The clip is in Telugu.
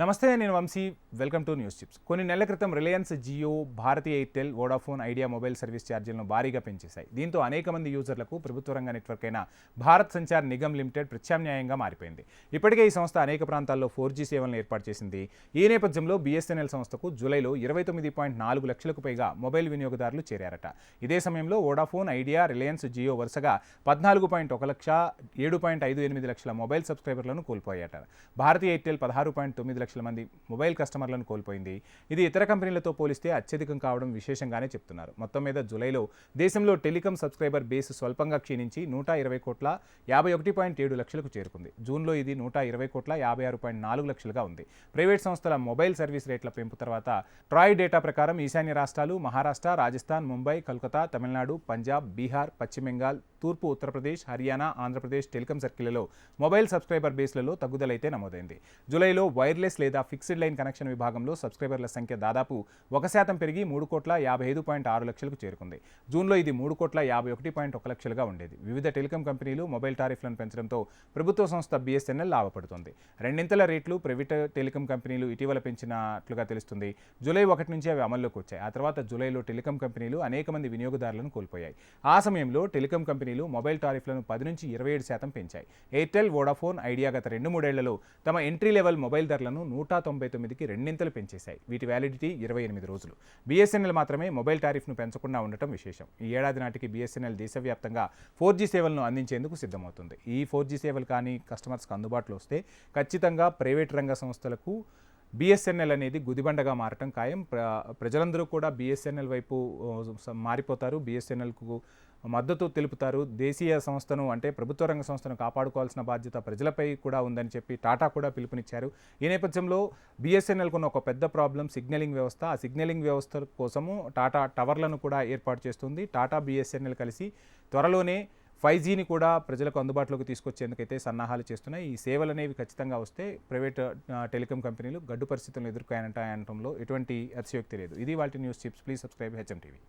నమస్తే నేను Vamshi. Welcome to news chips. కొన్ని నెలల క్రితం Reliance Jio Bharti Airtel Vodafone Idea mobile service ఛార్జీలను భారీగా పెంచేశాయి. దీంతో అనేక మంది యూజర్లకు ప్రభుత్వ రంగ నెట్వర్క్ అయిన భారత్ సంచార్ నిగమ్ లిమిటెడ్ ప్రత్యామ్నాయంగా మారిపోయింది. ఇప్పటికే ఈ సంస్థ అనేక ప్రాంతాల్లో ఫోర్ జీ సేవలను ఏర్పాటు చేసింది. ఈ నేపథ్యంలో బీఎస్ఎన్ఎల్ సంస్థకు జూలైలో ఇరవై తొమ్మిది పాయింట్ నాలుగు లక్షలకు పైగా మొబైల్ వినియోగదారులు చేరారట. ఇదే సమయంలో వోడాఫోన్ ఐడియా రిలయన్స్ జియో వరుసగా పద్నాలుగు పాయింట్ ఒక లక్ష ఏడు పాయింట్ ఐదు ఎనిమిది లక్షల మొబైల్ సబ్స్క్రైబర్లను కోల్పోయాట భారతీ ఎయిర్టెల్ పదహారు పాయింట్ తొమ్మిది లక్షల మంది మొబైల్ కస్టమర్లను కోల్పోయింది. ఇది ఇతర కంపెనీలతో పోలిస్తే అత్యధికం కావడం విశేషంగానే చెప్తున్నారు. మొత్తం మీద జూలైలో దేశంలో టెలికాం సబ్స్క్రైబర్ బేస్ స్వల్పంగా క్షీణించి నూట ఇరవై కోట్ల యాభై ఒకటి పాయింట్ ఏడు లక్షలకు చేరుకుంది. జూన్లో ఇది నూట ఇరవై కోట్ల యాభై ఆరు పాయింట్ నాలుగు లక్షలుగా ఉంది. ప్రైవేట్ సంస్థల మొబైల్ సర్వీస్ రేట్ల పెంపు తర్వాత ట్రాయ్ డేటా ప్రకారం ఈశాన్య రాష్ట్రాలు మహారాష్ట్ర రాజస్థాన్ ముంబై కల్కతా తమిళనాడు పంజాబ్ బీహార్ పశ్చిమ బెంగాల్ తూర్పు ఉత్తరప్రదేశ్ హర్యానా ఆంధ్రప్రదేశ్ టెలికం సర్కిళ్ళలో మొబైల్ సబ్స్క్రైబర్ బేస్లలో తగ్గుదలైతే నమోదైంది. జూలైలో వైర్లెస్ లేదా ఫిక్స్డ్ లైన్ కనెక్షన్ విభాగంలో సబ్స్క్రైబర్ల సంఖ్య దాదాపు ఒక శాతం పెరిగి మూడు కోట్ల యాభై ఐదు పాయింట్ ఆరు లక్షలకు చేరుకుంది. జూన్లో ఇది మూడు కోట్ల యాభై ఒకటి పాయింట్ ఒక లక్షలుగా ఉండేది. వివిధ టెలికం కంపెనీలు మొబైల్ టారిఫ్లను పెంచడంతో ప్రభుత్వ సంస్థ బీఎస్ఎన్ఎల్ లాభపడుతుంది. రెండింతల రేట్లు ప్రైవేట్ టెలికం కంపెనీలు ఇటీవల పెంచినట్లుగా తెలుస్తుంది. జూలై ఒకటి నుంచి అవి అమల్లోకి వచ్చాయి. ఆ తర్వాత జూలైలో టెలికం కంపెనీలు అనేక మంది వినియోగదారులను కోల్పోయాయి. ఆ సమయంలో టెలికం కంపెనీ కంపెనీలు మొబైల్ టారిఫ్లను పది నుంచి ఇరవై ఏడు శాతం పెంచాయి. ఎయిర్టెల్ వోడాఫోన్ ఐడియా గత రెండు మూడేళ్ళలో తమ ఎంట్రీ లెవెల్ మొబైల్ ధరలను నూట తొంభై తొమ్మిదికి రెండింతలు పెంచేశాయి. వీటి వ్యాలిడిటీ ఇరవై ఎనిమిది రోజులు. బీఎస్ఎన్ఎల్ మాత్రమే మొబైల్ టారిఫ్ను పెంచకుండా ఉండటం విశేషం. ఈ ఏడాది నాటికి బీఎస్ఎన్ఎల్ దేశవ్యాప్తంగా ఫోర్ జీ సేవలను అందించేందుకు సిద్ధమవుతుంది. ఈ ఫోర్ జీ సేవలు కానీ కస్టమర్స్కి అందుబాటులో వస్తే ఖచ్చితంగా ప్రైవేట్ రంగ సంస్థలకు బిఎస్ఎన్ఎల్ అనేది గుదిబండగా మారటం ఖాయం. ప్ర ప్రజలందరూ కూడా బిఎస్ఎన్ఎల్ వైపు మారిపోతారు. బిఎస్ఎన్ఎల్కు మద్దతు తెలుపుతారు. దేశీయ సంస్థను అంటే ప్రభుత్వ రంగ సంస్థను కాపాడుకోవాల్సిన బాధ్యత ప్రజలపై కూడా ఉందని చెప్పి టాటా కూడా పిలుపునిచ్చారు. ఈ నేపథ్యంలో బిఎస్ఎన్ఎల్కు ఉన్న ఒక పెద్ద ప్రాబ్లం సిగ్నలింగ్ వ్యవస్థ. ఆ సిగ్నలింగ్ వ్యవస్థ కోసము టాటా టవర్లను కూడా ఏర్పాటు చేస్తుంది. టాటా బిఎస్ఎన్ఎల్ కలిసి త్వరలోనే ఫైవ్ జీని కూడా ప్రజలకు అందుబాటులోకి తీసుకొచ్చేందుకైతే సన్నాహాలు చేస్తున్నాయి. ఈ సేవలు అనేవి ఖచ్చితంగా వస్తే ప్రైవేట్ టెలికాం కంపెనీలు గడ్డు పరిస్థితులను అనటంలో ఎటువంటి అతిశయోక్తి లేదు. ఇది వాటి news chips. Please subscribe HM TV.